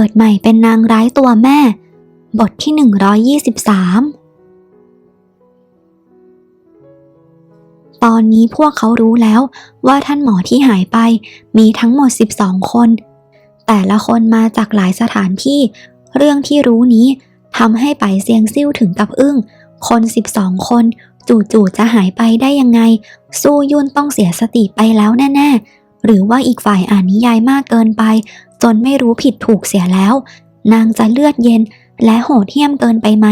กิดใหม่เป็นนางร้ายตัวแม่ บทที่ 123 ตอนนี้พวกเขารู้แล้วว่าท่านหมอที่หายไปมีทั้งหมด 12 คน แต่ละคนมาจากหลายสถานที่ เรื่องที่รู้นี้ทำให้ไปเซียงซิ่วถึงกับอึ้ง คน 12 คน จู่ๆจะหายไปได้ยังไง สู้ยุ่นต้องเสียสติไปแล้วแน่ ๆ หรือว่าอีกฝ่ายอ่านนิยายมากเกินไป จนไม่รู้ผิดถูกเสียแล้ว นางจะเลือดเย็นและโหดเหี้ยมเกินไปไหม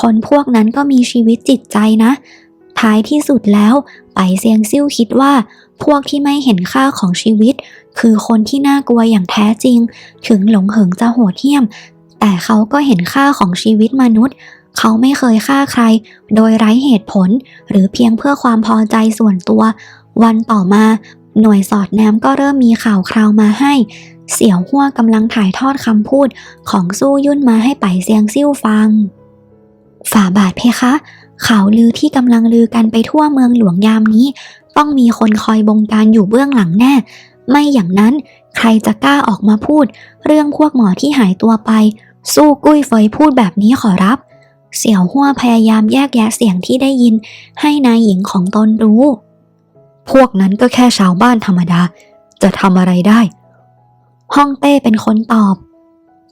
คนพวกนั้นก็มีชีวิตจิตใจนะ ท้ายที่สุดแล้ว ไปเซียงซิ่วคิดว่า พวกที่ไม่เห็นค่าของชีวิต คือคนที่น่ากลัวอย่างแท้จริง ถึงหลงเหิงจะโหดเหี้ยม แต่เขาก็เห็นค่าของชีวิตมนุษย์ เขาไม่เคยฆ่าใคร โดยไร้เหตุผล หรือเพียงเพื่อความพอใจส่วนตัว วันต่อมาหน่วยสอดแนมก็เริ่มมีข่าวคราวมาให้ เสี่ยวหัวกำลังถ่ายทอดคำพูดของสู้ยุ่นมาให้ไปเซียงซิ่วฟัง ฝ่าบาทเพคะ ข่าวลือที่กำลังลือกันไปทั่วเมืองหลวงยามนี้ ต้องมีคนคอยบงการอยู่เบื้องหลังแน่ ไม่อย่างนั้นใครจะกล้าออกมาพูด เรื่องพวกหมอที่หายตัวไป สู้กุ้ยเฟยพูดแบบนี้ขอรับ เสี่ยวหัวพยายามแยกแยะเสียงที่ได้ยิน ให้นายหญิงของตนรู้ พวกนั้นก็แค่ชาวบ้านธรรมดา จะทำอะไรได้ ฮ่องเต้เป็นคนตอบ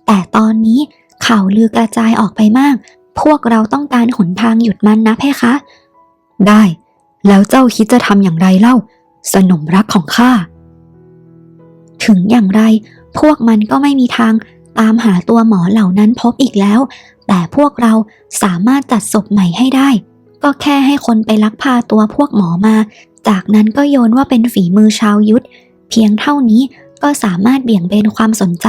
แต่ตอนนี้ข่าวลือกระจายออกไปมาก พวกเราต้องการหนทางหยุดมันนะเพคะ ได้ แล้วเจ้าคิดจะทำอย่างไรเล่า สนมรักของข้า ถึงอย่างไร พวกมันก็ไม่มีทางตามหาตัวหมอเหล่านั้นพบอีกแล้ว แต่พวกเราสามารถจัดศพใหม่ให้ได้ ก็แค่ให้คนไปลักพาตัวพวกหมอมา จากนั้นก็โยนว่าเป็นฝีมือชาวยุทธ เพียงเท่านี้ ก็สามารถเบี่ยงเบนความสนใจ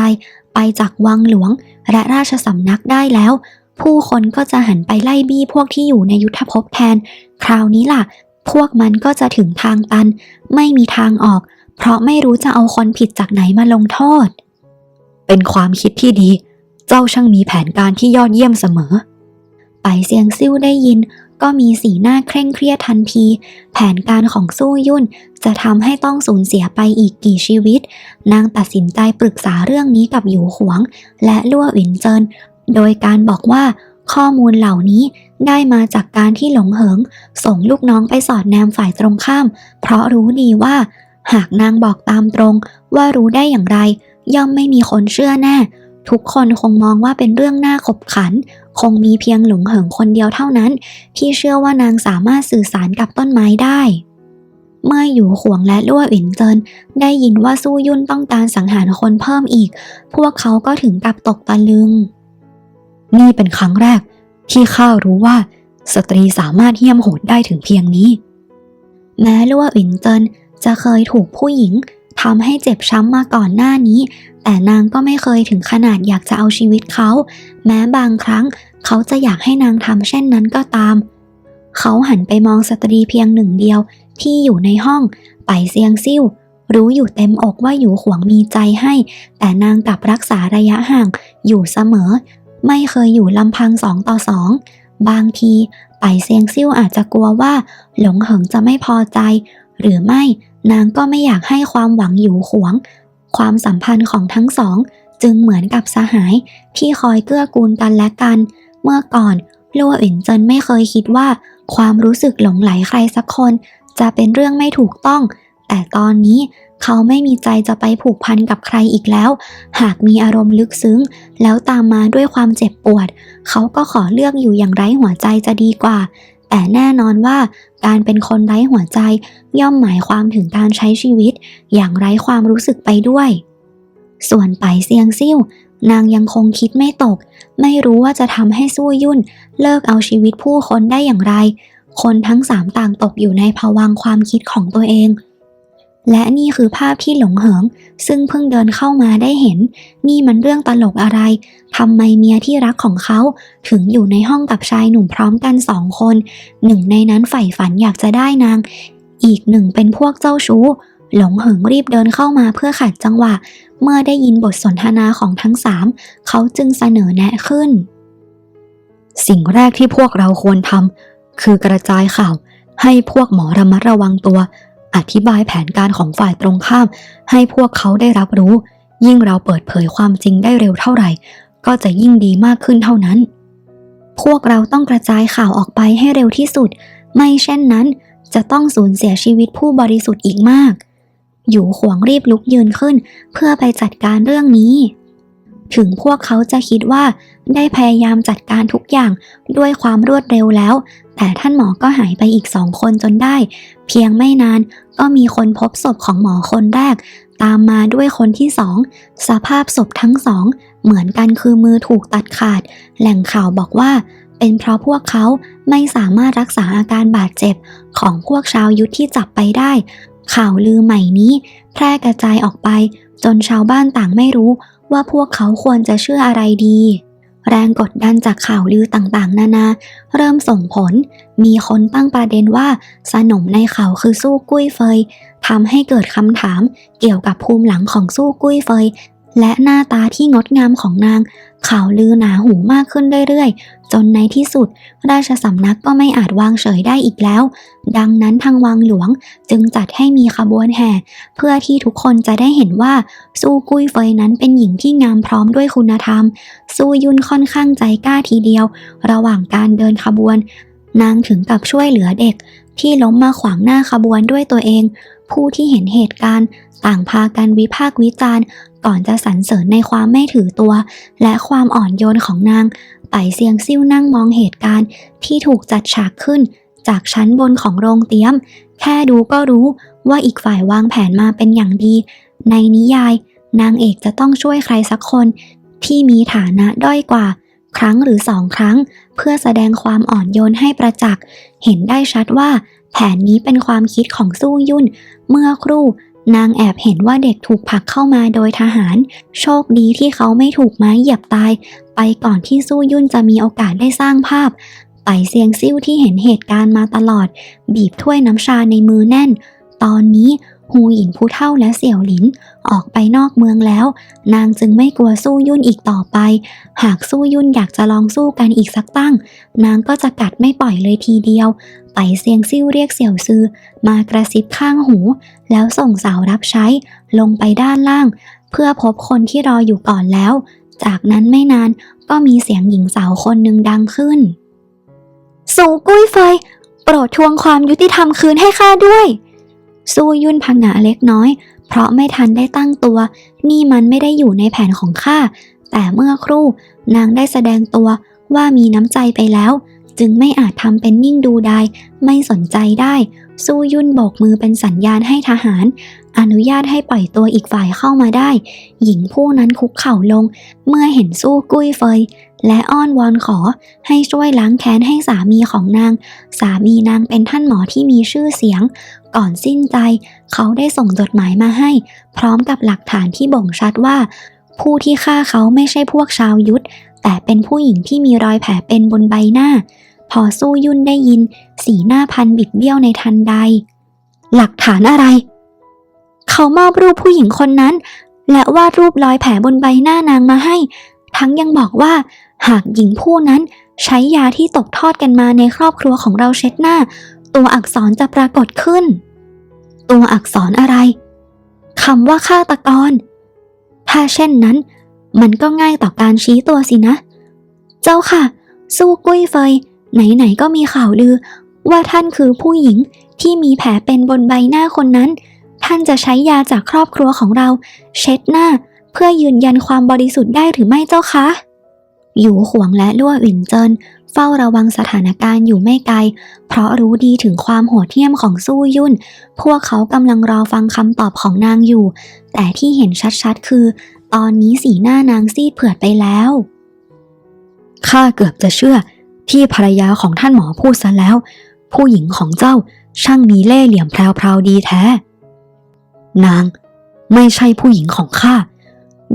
ไปจากวังหลวงและราชสำนักได้แล้ว ผู้คนก็จะหันไปไล่บี้พวกที่อยู่ในยุทธภพแทน คราวนี้ล่ะ พวกมันก็จะถึงทางตัน ไม่มีทางออก เพราะไม่รู้จะเอาคนผิดจากไหนมาลงโทษ เป็นความคิดที่ดี เจ้าช่างมีแผนการที่ยอดเยี่ยมเสมอ ไปเซียงซิ่วได้ยิน ก็มีสีหน้าเคร่งเครียดทันที แผนการของสู้ยุ่น จะทำให้ต้องสูญเสียไปอีกกี่ชีวิต นางตัดสินใจปรึกษาเรื่องนี้กับหยูหวง และลั่วหวินเจิน โดยการบอกว่าข้อมูลเหล่านี้ได้มาจากการที่หลงเหิง ส่งลูกน้องไปสอดแนมฝ่ายตรงข้าม เพราะรู้ดีว่า หากนางบอกตามตรงว่ารู้ได้อย่างไร ย่อมไม่มีคนเชื่อแน่ ทุกคนคงมองว่าเป็นเรื่องน่าขบขัน คงมีเพียงหลงเหิงคนเดียวเท่านั้น ที่เชื่อว่านางสามารถสื่อสารกับต้นไม้ได้ เมื่ออยู่ขวงและลั่วอินเจินได้ยินว่าสู้ยุ่นต้องการสังหารคนเพิ่มอีก พวกเขาก็ถึงกับตกตะลึง นี่เป็นครั้งแรก ที่ข้ารู้ว่า สตรีสามารถเหี้ยมโหดได้ถึงเพียงนี้ แม้ลั่วอินเจินจะเคยถูกผู้หญิง ทำให้เจ็บช้ำมาก่อนหน้านี้ แต่นางก็ไม่เคยถึงขนาดอยากจะเอาชีวิตเขา แม้บางครั้ง เขาจะอยากให้นางทำเช่นนั้นก็ตาม เขาหันไปมองสตรีเพียงหนึ่งเดียวที่อยู่ในห้อง ไปเซียงซิ่วรู้อยู่เต็มอกว่าอยู่ขวงมีใจให้ แต่นางกลับรักษาระยะห่างอยู่เสมอ ไม่เคยอยู่ลำพังสองต่อสองบางทีไปเซียงซิ่วอาจจะกลัวว่า หลงเหิงจะไม่พอใจ หรือไม่ นางก็ไม่อยากให้ความหวังอยู่ขวง ความสัมพันธ์ของทั้งสอง จึงเหมือนกับสหายที่คอยเกื้อกูลกันและกัน เมื่อก่อนลัวอินเจินไม่เคยคิดว่า ความรู้สึกหลงไหลใครสักคน จะเป็นเรื่องไม่ถูกต้อง แต่ตอนนี้เขาไม่มีใจจะไปผูกพันกับใครอีกแล้ว หากมีอารมณ์ลึกซึ้ง แล้วตามมาด้วยความเจ็บปวด เขาก็ขอเลือกอยู่อย่างไร้หัวใจจะดีกว่า แต่แน่นอนว่าการเป็นคนไร้หัวใจย่อมหมายความถึงการใช้ชีวิต อย่างไร้ความรู้สึกไปด้วย ส่วนไปเซียงซิ่วนางยังคงคิดไม่ตก ไม่รู้ว่าจะทำให้สู้ยุ่น เลิกเอาชีวิตผู้คนได้อย่างไร คนทั้งสามต่างตกอยู่ในภวังค์ความคิดของตัวเอง และนี่คือภาพที่หลงเหิง ซึ่งเพิ่งเดินเข้ามาได้เห็น นี่มันเรื่องตลกอะไรทำไมเมียที่รักของเขา ถึงอยู่ในห้องกับชายหนุ่มพร้อมกันสองคน หนึ่งในนั้นใฝ่ฝันอยากจะได้นาง อีกหนึ่งเป็นพวกเจ้าชู้ หลงเหิงรีบเดินเข้ามาเพื่อขัดจังหวะ เมื่อได้ยินบทสนทนาของทั้งสามเขาจึงเสนอแนะขึ้น สิ่งแรกที่พวกเราควรทำคือกระจายข่าวให้พวกหมอระมัดระวังตัว อธิบายแผนการของฝ่ายตรงข้าม ให้พวกเขาได้รับรู้ ยิ่งเราเปิดเผยความจริงได้เร็วเท่าไหร่ ก็จะยิ่งดีมากขึ้นเท่านั้น พวกเราต้องกระจายข่าวออกไปให้เร็วที่สุด ไม่เช่นนั้น จะต้องสูญเสียชีวิตผู้บริสุทธิ์อีกมาก อยู่ขวางรีบลุกยืนขึ้น เพื่อไปจัดการเรื่องนี้ ถึงพวกเขาจะคิดว่าได้พยายามจัดการทุกอย่างด้วยความรวดเร็วแล้ว แต่ท่านหมอก็หายไปอีกสองคนจนได้ เพียงไม่นานก็มีคนพบศพของหมอคนแรก ตามมาด้วยคนที่สองสภาพศพทั้งสอง เหมือนกันคือมือถูกตัดขาด แหล่งข่าวบอกว่า เป็นเพราะพวกเขาไม่สามารถรักษาอาการบาดเจ็บ ของพวกชาวยุทธที่จับไปได้ ข่าวลือใหม่นี้ แพร่กระจายออกไป จนชาวบ้านต่างไม่รู้ ว่าพวกเขาควรจะเชื่ออะไรดี แรงกดดันจากข่าวลือต่างๆ นานา เริ่มส่งผล มีคนตั้งประเด็นว่าสนมในเขาคือสู้กุ้ยเฟยทำให้เกิดคำถามเกี่ยวกับภูมิหลังของสู้กุ้ยเฟย และหน้าตาที่งดงามของนาง ข่าวลือหนาหูมากขึ้นเรื่อยๆ จนในที่สุด ราชสำนักก็ไม่อาจวางเฉยได้อีกแล้ว ดังนั้นทางวังหลวงจึงจัดให้มีขบวนแห่ เพื่อที่ทุกคนจะได้เห็นว่าสู้กุ้ยเฟยนั้นเป็นหญิงที่งามพร้อมด้วยคุณธรรม สู้ยุนค่อนข้างใจกล้าทีเดียว ระหว่างการเดินขบวน นางถึงกับช่วยเหลือเด็ก ที่ล้มมาขวางหน้าขบวนด้วยตัวเอง ผู้ที่เห็นเหตุการณ์ ต่างพากันวิพากษ์วิจารณ์ ก่อนจะสรรเสริญในความไม่ถือตัว และความอ่อนโยนของนางไปเสียงซิ่วนั่งมองเหตุการณ์ ที่ถูกจัดฉากขึ้น จากชั้นบนของโรงเตี้ยม แค่ดูก็รู้ว่าอีกฝ่ายวางแผนมาเป็นอย่างดี ในนิยาย นางเอกจะต้องช่วยใครสักคน ที่มีฐานะด้อยกว่า ครั้งหรือสองครั้ง เพื่อแสดงความอ่อนโยนให้ประจักษ์ เห็นได้ชัดว่า แผนนี้เป็นความคิดของสู้ยุ่น เมื่อครู่ นางแอบเห็นว่าเด็กถูกผลักเข้ามาโดยทหาร โชคดีที่เขาไม่ถูกไม้เหยียบตาย ไปก่อนที่สู้ยุ่นจะมีโอกาสได้สร้างภาพไปเซียงซิ่วที่เห็นเหตุการณ์มาตลอด บีบถ้วยน้ำชาในมือแน่น ตอนนี้ ฮูหยินผู้เท่าและเสี่ยวหลินออกไปนอกเมืองแล้ว นางจึงไม่กลัวสู้ยุ่นอีกต่อไป หากสู้ยุ่นอยากจะลองสู้กันอีกสักตั้ง นางก็จะกัดไม่ปล่อยเลยทีเดียวไปเซียงซิ่วเรียกเสี่ยวซือ มากระซิบข้างหู แล้วส่งสาวรับใช้ลงไปด้านล่าง เพื่อพบคนที่รออยู่ก่อนแล้ว จากนั้นไม่นานก็มีเสียงหญิงสาวคนหนึ่งดังขึ้น สู่กุ้ยเฟโปรดทวงความยุติธรรมคืนให้ข้าด้วย สู้ยุ่นพังงะเล็กน้อย เพราะไม่ทันได้ตั้งตัว นี่มันไม่ได้อยู่ในแผนของข้า แต่เมื่อครู่ นางได้แสดงตัวว่ามีน้ำใจไปแล้ว จึงไม่อาจทำเป็นนิ่งดูดายไม่สนใจได้ สู้ยุ่นโบกมือเป็นสัญญาณให้ทหาร อนุญาตให้ปล่อยตัวอีกฝ่ายเข้ามาได้ หญิงผู้นั้นคุกเข่าลง เมื่อเห็นสู้กุ้ยเฟย และอ้อนวอนขอให้ช่วยล้างแค้นให้สามีของนาง สามีนางเป็นท่านหมอที่มีชื่อเสียง ก่อนสิ้นใจ เขาได้ส่งจดหมายมาให้ พร้อมกับหลักฐานที่บ่งชัดว่า ผู้ที่ฆ่าเขาไม่ใช่พวกชาวยุทธแต่เป็นผู้หญิงที่มีรอยแผลเป็นบนใบหน้า พอสู้ยุ่นได้ยิน สีหน้าพันบิดเบี้ยวในทันใด หลักฐานอะไร เขามอบรูปผู้หญิงคนนั้น และวาดรูปรอยแผลบนใบหน้านางมาให้ ทั้งยังบอกว่า หากหญิงผู้นั้นใช้ยาที่ตกทอดกันมาในครอบครัวของเราเช็ดหน้า ตัวอักษรจะปรากฏขึ้น ตัวอักษรอะไรคำว่าฆาตกร ถ้าเช่นนั้น มันก็ง่ายต่อการชี้ตัวสินะ เจ้าค่ะ สู้กุ้ยเฟย ไหนๆก็มีข่าวลือ ว่าท่านคือผู้หญิงที่มีแผลเป็นบนใบหน้าคนนั้น ท่านจะใช้ยาจากครอบครัวของเรา เช็ดหน้าเพื่อยืนยันความบริสุทธิ์ได้หรือไม่เจ้าคะ อยู่หวงและลั่วหวินเจิน เฝ้าระวังสถานการณ์อยู่ไม่ไกล เพราะรู้ดีถึงความโหดเหี้ยมของสู้ยุ่น พวกเขากำลังรอฟังคำตอบของนางอยู่ แต่ที่เห็นชัดๆ คือ ตอนนี้สีหน้านางซีดเผือดไปแล้ว ข้าเกือบจะเชื่อที่ภรรยาของท่านหมอพูดซะแล้ว ผู้หญิงของเจ้าช่างมีเล่ห์เหลี่ยมแพรวๆดีแท้ นาง ไม่ใช่ผู้หญิงของข้า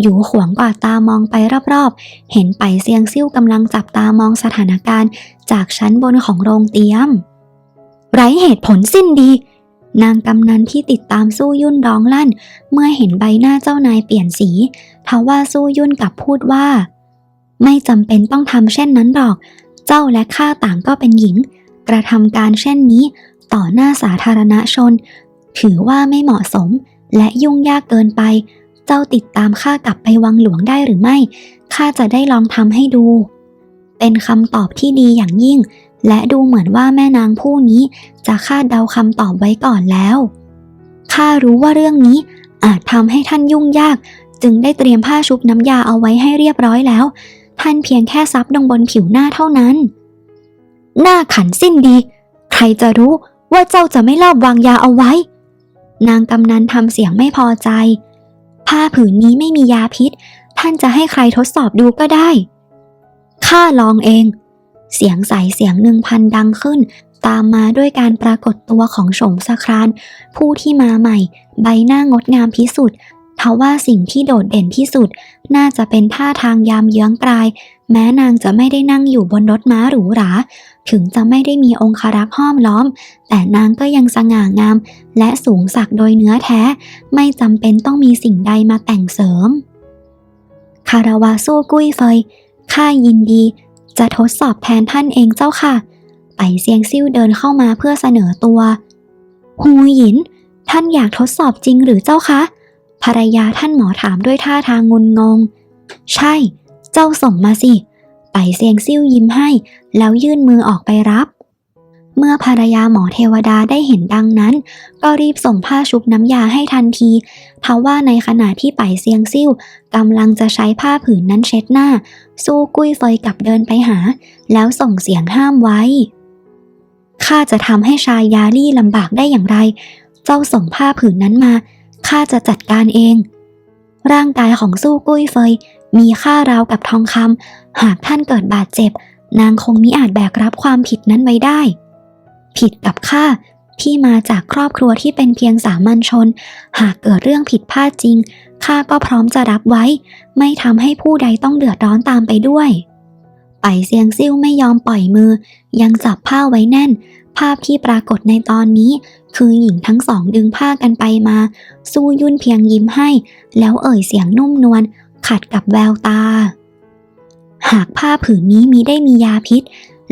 อยู่ขวงกว่าดตามองไปรอบๆ เห็นไปเซียงซิ่วกำลังจับตามองสถานการณ์ จากชั้นบนของโรงเตี๊ยม ไร้เหตุผลสิ้นดี นางกำนันที่ติดตามสู้ยุ่นร้องลั่น เมื่อเห็นใบหน้าเจ้านายเปลี่ยนสีทว่าสู้ยุ่นกลับพูดว่า ไม่จำเป็นต้องทำเช่นนั้นหรอก เจ้าและข้าต่างก็เป็นหญิง กระทำการเช่นนี้ ต่อหน้าสาธารณชน ถือว่าไม่เหมาะสมและยุ่งยากเกินไป เจ้าติดตามข้ากลับไปวังหลวงได้หรือไม่ ข้าจะได้ลองทำให้ดู เป็นคำตอบที่ดีอย่างยิ่ง และดูเหมือนว่าแม่นางผู้นี้จะคาดเดาคำตอบไว้ก่อนแล้ว ข้ารู้ว่าเรื่องนี้อาจทำให้ท่านยุ่งยาก จึงได้เตรียมผ้าชุบน้ำยาเอาไว้ให้เรียบร้อยแล้ว ท่านเพียงแค่ซับลงบนผิวหน้าเท่านั้น หน้าขันสิ้นดี ใครจะรู้ว่าเจ้าจะไม่ลอบวางยาเอาไว้ นางกำนันทำเสียงไม่พอใจ ผ้าผืนนี้ไม่มียาพิษ ท่านจะให้ใครทดสอบดูก็ได้ ข้าลองเอง เสียงใสเสียงหนึ่งพันดังขึ้น ตามมาด้วยการปรากฏตัวของโฉมสคราน ผู้ที่มาใหม่ ใบหน้างดงามพิสุทธิ์ ทว่าสิ่งที่โดดเด่นที่สุด น่าจะเป็นท่าทางยามเยื้องกลาย แม้นางจะไม่ได้นั่งอยู่บนรถม้าหรูหรา ถึงจะไม่ได้มีองครักษ์ห้อมล้อม แต่นางก็ยังสง่างาม และสูงสักโดยเนื้อแท้ ไม่จำเป็นต้องมีสิ่งใดมาแต่งเสริม คาราวาสู้กุ้ยเฟยข้ายินดี จะทดสอบแทนท่านเองเจ้าค่ะ ไปเซียงซิ่วเดินเข้ามาเพื่อเสนอตัว ฮูหยิน ท่านอยากทดสอบจริงหรือเจ้าคะ ภรรยาท่านหมอถามด้วยท่าทางงุนงง ใช่ เจ้าส่งมาสิ ไปเซียงซิ่วยิ้มให้ แล้วยื่นมือออกไปรับ เมื่อภรรยาหมอเทวดาได้เห็นดังนั้น ก็รีบส่งผ้าชุบน้ำยาให้ทันทีทว่าในขณะที่ไปเซียงซิ่วกำลังจะใช้ผ้าผืนนั้นเช็ดหน้า สู้กุ้ยเฟยกลับเดินไปหา แล้วส่งเสียงห้ามไว้ข้าจะทำให้ชายยาลี่ลำบากได้อย่างไร เจ้าส่งผ้าผืนนั้นมา ข้าจะจัดการเอง ร่างกายของสู้กุ้ยเฟย มีค่าราวกับทองคำหากท่านเกิดบาดเจ็บ นางคงมิอาจแบกรับความผิดนั้นไว้ได้ ผิดกับข้าที่มาจากครอบครัวที่เป็นเพียงสามัญชน หากเกิดเรื่องผิดพลาดจริงข้าก็พร้อมจะรับไว้ ไม่ทำให้ผู้ใดต้องเดือดร้อนตามไปด้วย ไปเซียงซิ่วไม่ยอมปล่อยมือ ยังจับผ้าไว้แน่น ภาพที่ปรากฏในตอนนี้ คือหญิงทั้งสองดึงผ้ากันไปมา สู้ยุ่นเพียงยิ้มให้ แล้วเอ่ยเสียงนุ่มนวลขัดกับแววตา หากผ้าผืนนี้มีได้มียาพิษ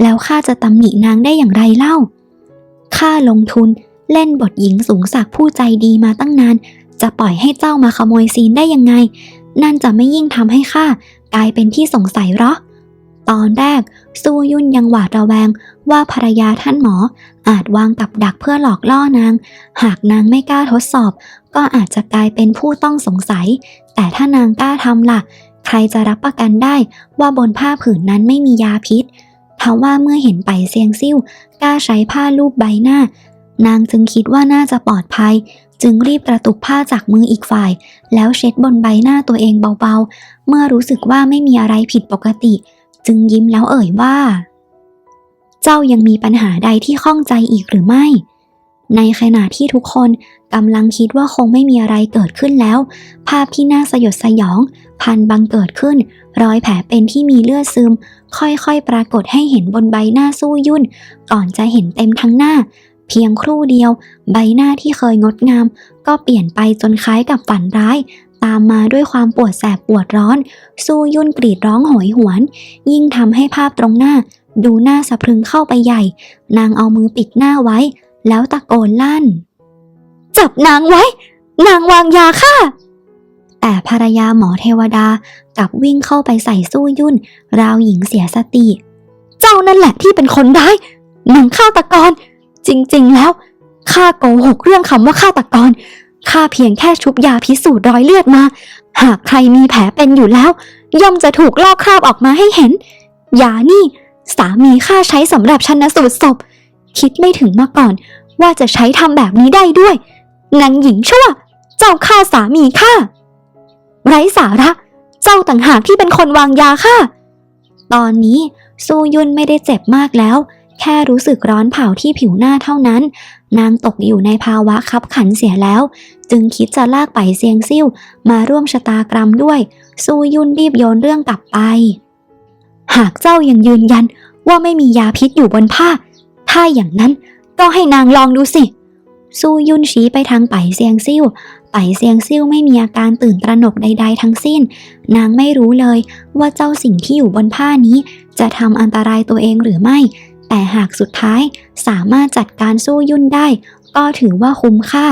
แล้วข้าจะตำหนินางได้อย่างไรเล่าข้าลงทุนเล่นบทหญิงสูงสักดิ์ผู้ใจดีมาตั้งนาน จะปล่อยให้เจ้ามาขโมยซีนได้ยังไง นั่นจะไม่ยิ่งทำให้ข้ากลายเป็นที่สงสัยหรอ ตอนแรกสู้ยุ่นยังหวาดระแวงว่าภรรยาท่านหมอ อาจวางกับดักเพื่อหลอกล่อนาง หากนางไม่กล้าทดสอบ ก็อาจจะกลายเป็นผู้ต้องสงสัย แต่ถ้านางกล้าทำล่ะ ใครจะรับประกันได้ว่าบนผ้าผืนนั้นไม่มียาพิษทว่าเมื่อเห็นไปเซียงซิ่วกล้าใช้ผ้าลูบใบหน้า นางจึงคิดว่าน่าจะปลอดภัย จึงรีบกระตุกผ้าจากมืออีกฝ่าย แล้วเช็ดบนใบหน้าตัวเองเบาๆ เมื่อรู้สึกว่าไม่มีอะไรผิดปกติ จึงยิ้มแล้วเอ่ยว่า เจ้ายังมีปัญหาใดที่ข้องใจอีกหรือไม่ ในขณะที่ทุกคนกำลังคิดว่าคงไม่มีอะไรเกิดขึ้นแล้ว ภาพที่น่าสยดสยอง พันบังเกิดขึ้น รอยแผลเป็นที่มีเลือดซึม ค่อยๆ ปรากฏให้เห็นบนใบหน้าสู้ยุ่น ก่อนจะเห็นเต็มทั้งหน้า เพียงครู่เดียว ใบหน้าที่เคยงดงาม ก็เปลี่ยนไปจนคล้ายกับฝันร้าย ตามมาด้วยความปวดแสบปวดร้อน สู้ยุ่นกรีดร้องโหยหวน ยิ่งทำให้ภาพตรงหน้า ดูหน่าสะพรึงเข้าไปใหญ่ นางเอามือปิดหน้าไว้ แล้วตะโกนลั่น จับนางไว้ นางวางยาค่ะ แต่ภรรยาหมอเทวดากลับวิ่งเข้าไปใส่สู้ยุ่น ราวหญิงเสียสติ เจ้านั่นแหละที่เป็นคนร้ายหนังฆาตกร จริงๆแล้วข้าโกหกเรื่องคำว่าฆาตกร ข้าเพียงแค่ชุบยาพิสูจน์รอยเลือดมา หากใครมีแผลเป็นอยู่แล้ว ย่อมจะถูกลอกคราบออกมาให้เห็น ยานี่ สามีข้าใช้สำหรับชันสูตรศพ คิดไม่ถึงมาก่อน ว่าจะใช้ทำแบบนี้ได้ด้วยนางหญิงชั่ว เจ้าฆ่าสามีข้าไร้สาระ เจ้าต่างหากที่เป็นคนวางยาค่ะตอนนี้ซูยุนไม่ได้เจ็บมากแล้ว แค่รู้สึกร้อนเผาที่ผิวหน้าเท่านั้น นางตกอยู่ในภาวะคับขันเสียแล้ว จึงคิดจะลากไปเซียงซิ่วมาร่วมชะตากรรมด้วยซูยุนรีบโยนเรื่องกลับไป หากเจ้ายังยืนยันว่าไม่มียาพิษอยู่บนผ้า ถ้าอย่างนั้นก็ให้นางลองดูสิซูยุนชี้ไปทางไปเซียงซิ่วไปเซียงซิ่วไม่มีอาการตื่นตระหนกใด ๆ ทั้งสิ้น นางไม่รู้เลยว่าเจ้าสิ่งที่อยู่บนผ้านี้ จะทำอันตรายตัวเองหรือไม่ แต่หากสุดท้ายสามารถจัดการสู้ยุ่นได้ ก็ถือว่าคุ้มค่า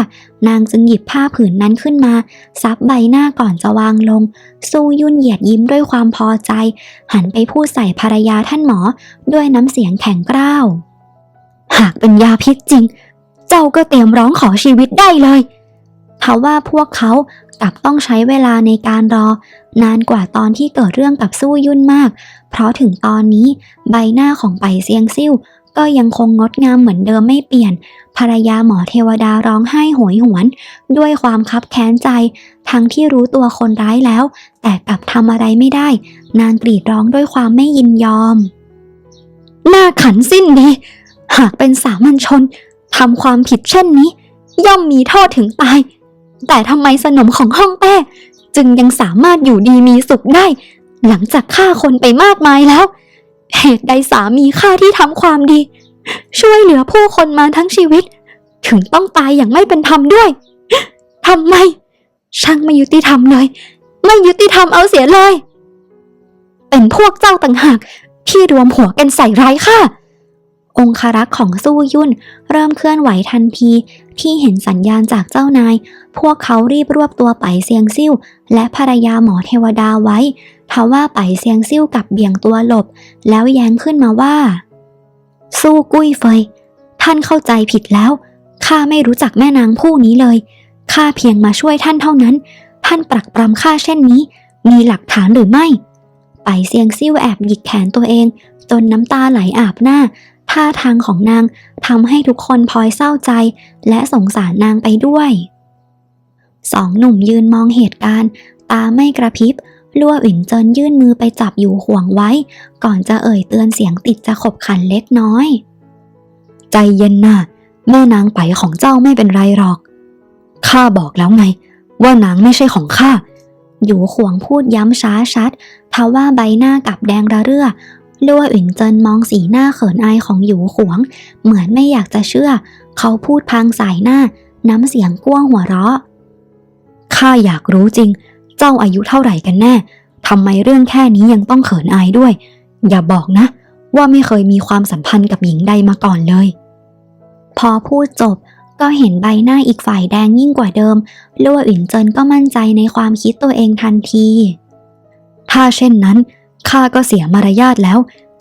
นางจึงหยิบผ้าผืนนั้นขึ้นมา ซับใบหน้าก่อนจะวางลง สู้ยุ่นเหยียดยิ้มด้วยความพอใจ หันไปพูดใส่ภรรยาท่านหมอ ด้วยน้ำเสียงแข็งกร้าว หากเป็นยาพิษจริง เจ้าก็เตรียมร้องขอชีวิตได้เลย ทว่าพวกเขากลับต้องใช้เวลาในการรอ นานกว่าตอนที่เกิดเรื่องกับสู้ยุ่นมาก เพราะถึงตอนนี้ใบหน้าของไปเซียงซิ่วก็ยังคงงดงามเหมือนเดิมไม่เปลี่ยน ภรรยาหมอเทวดาร้องไห้โหยหวน ด้วยความคับแค้นใจ ทั้งที่รู้ตัวคนร้ายแล้ว แต่กลับทำอะไรไม่ได้ นางกรีดร้องด้วยความไม่ยินยอม หน้าขันสิ้นดี หากเป็นสามัญชนทำความผิดเช่นนี้ ย่อมมีโทษถึงตาย แต่ทำไมสนมของห้องแต้จึงยังสามารถอยู่ดีมีสุขได้ หลังจากฆ่าคนไปมากมายแล้ว เหตุใดสามีข้าที่ทำความดี ช่วยเหลือผู้คนมาทั้งชีวิต ถึงต้องตายอย่างไม่เป็นธรรมด้วยทำไม ช่างไม่ยุติธรรมเลย ไม่ยุติธรรมเอาเสียเลย เป็นพวกเจ้าต่างหากที่รวมหัวกันใส่ร้ายข้าองคารักษ์ของสู้ยุ่น เริ่มเคลื่อนไหวทันที ที่เห็นสัญญาณจากเจ้านาย พวกเขารีบรวบตัวไปเซียงซิ่วและภรรยาหมอเทวดาไว้ทว่าไปเซียงซิ่วกลับเบี่ยงตัวหลบ แล้วแย้งขึ้นมาว่า สู้กุ้ยเฟย ท่านเข้าใจผิดแล้วข้าไม่รู้จักแม่นางผู้นี้เลยข้าเพียงมาช่วยท่านเท่านั้น ท่านปรักปรำข้าเช่นนี้ มีหลักฐานหรือไม่ ไปเซียงซิ่วแอบหยิกแขนตัวเอง จนน้ำตาไหลอาบหน้า ท่าทางของนาง ทำให้ทุกคนพลอยเศร้าใจ และสงสารนางไปด้วยสองหนุ่มยืนมองเหตุการณ์ ตาไม่กระพริบลั่วอิ่นเจินยื่นมือไปจับอยู่ห่วงไว้ ก่อนจะเอ่ยเตือนเสียงติดจะขบขันเล็กน้อย ใจเย็นน่ะแม่นางไปของเจ้าไม่เป็นไรหรอกข้าบอกแล้วไง ว่านางไม่ใช่ของข้าอยู่ห่วงพูดย้ำช้าชัดทว่าใบหน้ากับแดงระเรื่อ ลั่วอิ่นเจินมองสีหน้าเขินอายของหยูหวง เหมือนไม่อยากจะเชื่อ เขาพูดพางสายหน้า น้ำเสียงก้วงหัวเราะข้าอยากรู้จริง เจ้าอายุเท่าไหร่กันแน่ทำไมเรื่องแค่นี้ยังต้องเขินอายด้วย อย่าบอกนะ ว่าไม่เคยมีความสัมพันธ์กับหญิงใดมาก่อนเลย พอพูดจบก็เห็นใบหน้าอีกฝ่ายแดงยิ่งกว่าเดิมลั่วอิ่นเจินก็มั่นใจในความคิดตัวเองทันที ถ้าเช่นนั้น ข้าก็เสียมารยาทแล้ว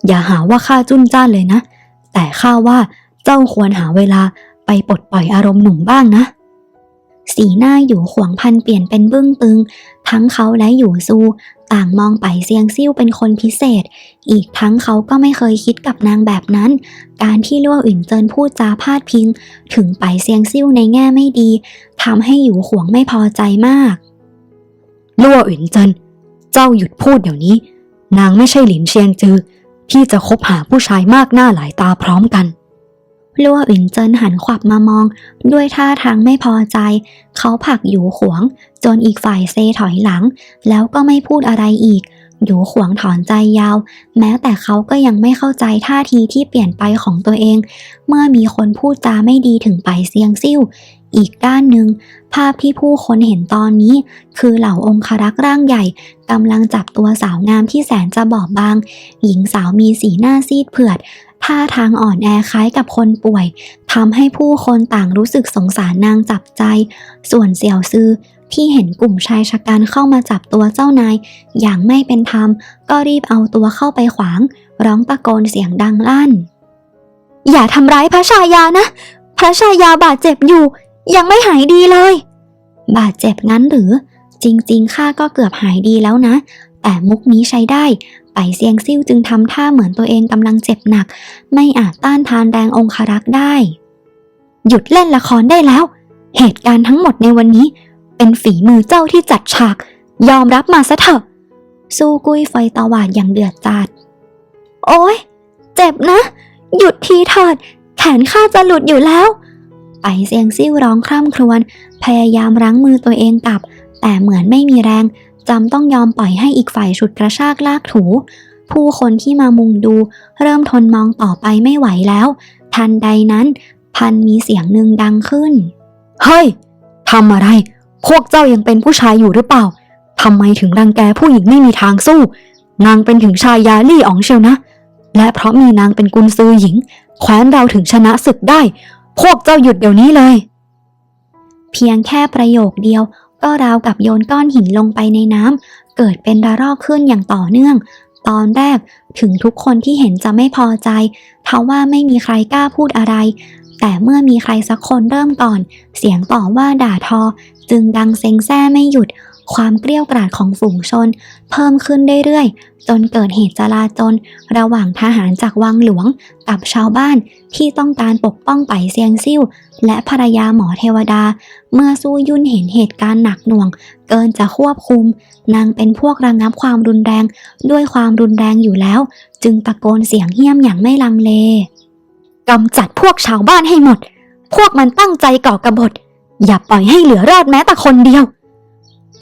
อย่าหาว่าข้าจุ้นจ้านเลยนะ แต่ข้าว่าเจ้าควรหาเวลาไปปลดปล่อยอารมณ์หนุ่มบ้างนะ สีหน้าอยู่ขวงพันเปลี่ยนเป็นบึ้งตึง ทั้งเขาและอยู่ซู ต่างมองไปเซียงซิ่วเป็นคนพิเศษ อีกทั้งเขาก็ไม่เคยคิดกับนางแบบนั้น การที่ลั่วอื่นเจินพูดจาพาดพิง ถึงไปเซียงซิ่วในแง่ไม่ดีทำให้อยู่ขวงไม่พอใจมากลั่วอินเจินเจ้าหยุดพูดเดี๋ยวนี้ นางไม่ใช่หลินเชียงจือ ที่จะคบหาผู้ชายมากหน้าหลายตาพร้อมกันลั่วอินเจินหันขวับมามอง ด้วยท่าทางไม่พอใจ เขาผลักหยูขวง จนอีกฝ่ายเซถอยหลัง แล้วก็ไม่พูดอะไรอีกหยูขวงถอนใจยาว แม้แต่เขาก็ยังไม่เข้าใจท่าทีที่เปลี่ยนไปของตัวเอง เมื่อมีคนพูดจาไม่ดีถึงไปเซียงซิ่ว อีกด้านหนึ่งภาพที่ผู้คนเห็นตอนนี้ คือเหล่าองครักษ์ร่างใหญ่กำลังจับตัวสาวงามที่แสนจะบอบบาง หญิงสาวมีสีหน้าซีดเผือดท่าทางอ่อนแอคล้ายกับคนป่วยทำให้ผู้คนต่างรู้สึกสงสารนางจับใจ ส่วนเสี่ยวซือที่เห็นกลุ่มชายชะกันเข้ามาจับตัวเจ้านาย อย่างไม่เป็นธรรม ก็รีบเอาตัวเข้าไปขวาง ร้องตะโกนเสียงดังลั่น อย่าทำร้ายพระชายานะ พระชายาบาดเจ็บอยู่ ยังไม่หายดีเลย บาดเจ็บงั้นหรือ จริงๆข้าก็เกือบหายดีแล้วนะ แต่มุกนี้ใช้ได้ ไปเซียงซิ่วจึงทำท่าเหมือนตัวเองกำลังเจ็บหนัก ไม่อาจต้านทานแรงองคารักษ์ได้ หยุดเล่นละครได้แล้ว เหตุการณ์ทั้งหมดในวันนี้ เป็นฝีมือเจ้าที่จัดฉาก ยอมรับมาซะเถอะสู้กุ้ยไฟตวาดอย่างเดือดจัด โอ้ยเจ็บนะ หยุดทีเถิด แขนข้าจะหลุดอยู่แล้ว ไปเซียงซิ่วร้องคร่ำครวญพยายามรั้งมือตัวเองกลับ แต่เหมือนไม่มีแรงจำต้องยอมปล่อยให้อีกฝ่ายฉุดกระชากลากถู ผู้คนที่มามุงดู เริ่มทนมองต่อไปไม่ไหวแล้ว ทันใดนั้น พันมีเสียงหนึ่งดังขึ้น เฮ้ยทำอะไร พวกเจ้ายังเป็นผู้ชายอยู่หรือเปล่าทำไมถึงรังแกผู้หญิงไม่มีทางสู้ นางเป็นถึงชายาลี่อ๋องเชียวนะ และเพราะมีนางเป็นกุนซือหญิงแคว้นเราถึงชนะศึกได้ พวกเจ้าหยุดเดี๋ยวนี้เลย เพียงแค่ประโยคเดียว ก็ราวกับโยนก้อนหินลงไปในน้ำเกิดเป็นระลอกขึ้นอย่างต่อเนื่อง ตอนแรกถึงทุกคนที่เห็นจะไม่พอใจทว่าไม่มีใครกล้าพูดอะไร แต่เมื่อมีใครสักคนเริ่มก่อน เสียงต่อว่าด่าทอ จึงดังเซ็งแซ่ไม่หยุด ความเกลี้ยวกราดของฝูงชน เพิ่มขึ้นเรื่อยๆ จนเกิดเหตุจลาจลระหว่างทหารจากวังหลวงกับชาวบ้านที่ต้องการปกป้องไปเซียงซิ่วและภรรยาหมอเทวดา เมื่อสู้ยุ่นเห็นเหตุการณ์หนักหน่วง เกินจะควบคุม นางเป็นพวกระงับความรุนแรงด้วยความรุนแรงอยู่แล้ว จึงตะโกนเสียงเหี้ยมอย่างไม่ลังเลกำจัดพวกชาวบ้านให้หมด พวกมันตั้งใจก่อกบฏ อย่าปล่อยให้เหลือรอดแม้แต่คนเดียว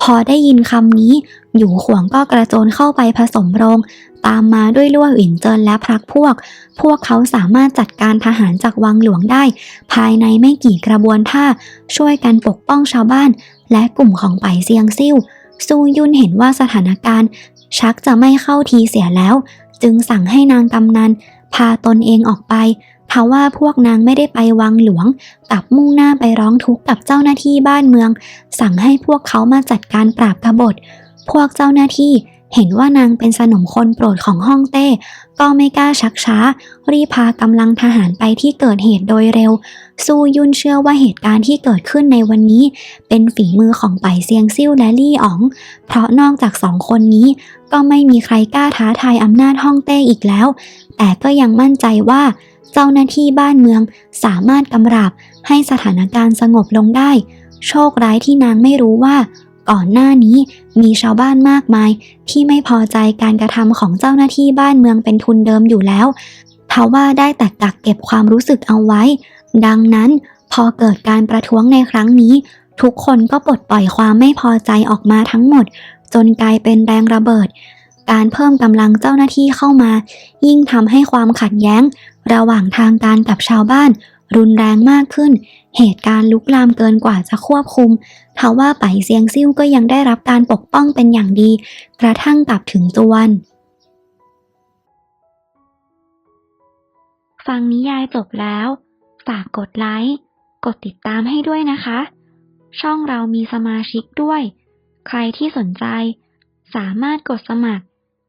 พอได้ยินคำนี้หยู่ขวงก็กระโจนเข้าไปผสมโรง ตามมาด้วยลั่วหวินเจินและพรักพวก พวกเขาสามารถจัดการทหารจากวังหลวงได้ ภายในไม่กี่กระบวนท่า ช่วยกันปกป้องชาวบ้าน และกลุ่มของไปเซียงซิ่วซูยุนเห็นว่าสถานการณ์ ชักจะไม่เข้าทีเสียแล้ว จึงสั่งให้นางกำนันพาตนเองออกไป ทว่าพวกนางไม่ได้ไปวังหลวงกลับมุ่งหน้าไปร้องทุกข์กับเจ้าหน้าที่บ้านเมือง สั่งให้พวกเขามาจัดการปราบกบฏ พวกเจ้าหน้าที่เห็นว่านางเป็นสนมคนโปรดของฮ่องเต้ ก็ไม่กล้าชักช้า รีพากำลังทหารไปที่เกิดเหตุโดยเร็ว ซูยุนเชื่อว่าเหตุการณ์ที่เกิดขึ้นในวันนี้ เป็นฝีมือของไปเซียงซิ่วและลี่อ๋อง เพราะนอกจากสองคนนี้ ก็ไม่มีใครกล้าท้าทายอำนาจฮ่องเต้อีกแล้ว แต่ก็ยังมั่นใจว่า เจ้าหน้าที่บ้านเมืองสามารถกำราบให้สถานการณ์สงบลงได้ โชคร้ายที่นางไม่รู้ว่า ก่อนหน้านี้มีชาวบ้านมากมาย ที่ไม่พอใจการกระทำของเจ้าหน้าที่บ้านเมืองเป็นทุนเดิมอยู่แล้วทว่าได้แต่กักเก็บความรู้สึกเอาไว้ ดังนั้นพอเกิดการประท้วงในครั้งนี้ ทุกคนก็ปลดปล่อยความไม่พอใจออกมาทั้งหมด จนกลายเป็นแรงระเบิด การเพิ่มกำลังเจ้าหน้าที่เข้ามา ยิ่งทำให้ความขัดแย้ง ระหว่างทางการกับชาวบ้าน รุนแรงมากขึ้น เหตุการณ์ลุกลามเกินกว่าจะควบคุมทว่าไปเซียงซิ่วก็ยังได้รับการปกป้องเป็นอย่างดี กระทั่งกลับถึงจวนฟังนิยายจบแล้ว ฝากกดไลค์ กดติดตามให้ด้วยนะคะ ช่องเรามีสมาชิกด้วย ใครที่สนใจ สามารถกดสมัคร